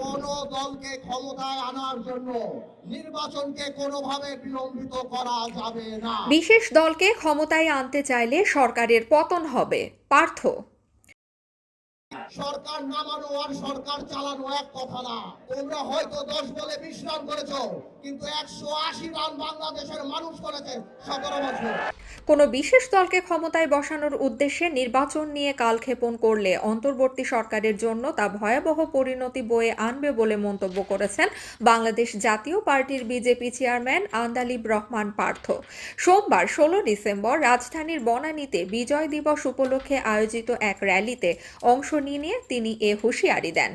কোন দলকে ক্ষমতায় আনার জন্য বিশেষ দলকে ক্ষমতায় আনতে চাইলে সরকারের পতন হবে। পার্থ। সরকার নামানো আর সরকার চালানো এক কথা না। তোমরা হয়তো দশ বলে বিশ রান করেছ, কিন্তু একশো আশি রান বাংলাদেশের মানুষ করেছে সতেরো বছর। কোনো বিশেষ দলকে ক্ষমতায় বসানোর উদ্দেশ্যে নির্বাচন নিয়ে কালক্ষেপণ করলে অন্তর্বর্তী সরকারের জন্য তা ভয়াবহ পরিণতি বয়ে আনবে বলে মন্তব্য করেছেন বাংলাদেশ জাতীয় পার্টির বিজেপি চেয়ারম্যান আন্দালিব রহমান পার্থ। সোমবার ষোলো ডিসেম্বর রাজধানীর বনানীতে বিজয় দিবস উপলক্ষে আয়োজিত এক র্যালিতে অংশ নিয়ে তিনি এ হুঁশিয়ারি দেন।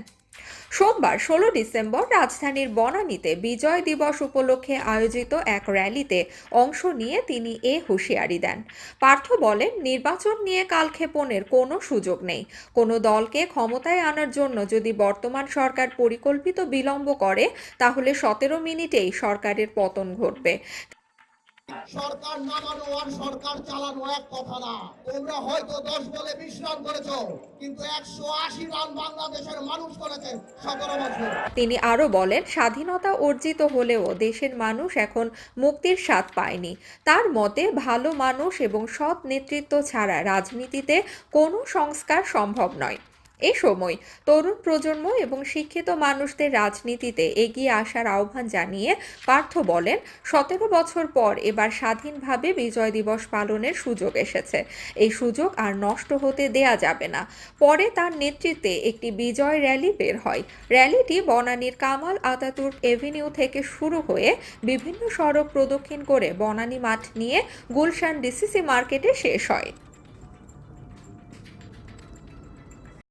সোমবার ষোলো ডিসেম্বর রাজধানীর বনানীতে বিজয় দিবস উপলক্ষে আয়োজিত এক র্যালিতে অংশ নিয়ে তিনি এ হুঁশিয়ারি দেন। পার্থ বলেন, নির্বাচন নিয়ে কালক্ষেপণের কোনো সুযোগ নেই। কোনো দলকে ক্ষমতায় আনার জন্য যদি বর্তমান সরকার পরিকল্পিত বিলম্ব করে, তাহলে সতেরো মিনিটেই সরকারের পতন ঘটবে। সরকার নামানো আর সরকার চালানো এক কথা না। তোমরা হয়তো দশ বলে বিশ রান করেছ, কিন্তু একশো আশি রান বাংলাদেশের মানুষ করেছে সতেরো বছর। তিনি আরও বলেন, স্বাধীনতা অর্জিত হলেও দেশের মানুষ এখন মুক্তির স্বাদ পায়নি। তার মতে, ভালো মানুষ এবং সৎ নেতৃত্ব ছাড়া রাজনীতিতে কোনো সংস্কার সম্ভব নয়। এ সময় তরুণ প্রজন্ম এবং শিক্ষিত মানুষদের রাজনীতিতে এগিয়ে আসার আহ্বান জানিয়ে পার্থ বলেন, সতেরো বছর পর এবার স্বাধীনভাবে বিজয় দিবস পালনের সুযোগ এসেছে। এই সুযোগ আর নষ্ট হতে দেয়া যাবে না। পরে তার নেতৃত্বে একটি বিজয় র্যালি বের হয়। র্যালিটি বনানীর কামাল আতাতুর্ক এভিনিউ থেকে শুরু হয়ে বিভিন্ন সড়ক প্রদক্ষিণ করে বনানী মাঠ নিয়ে গুলশান ডিসিসি মার্কেটে শেষ হয়।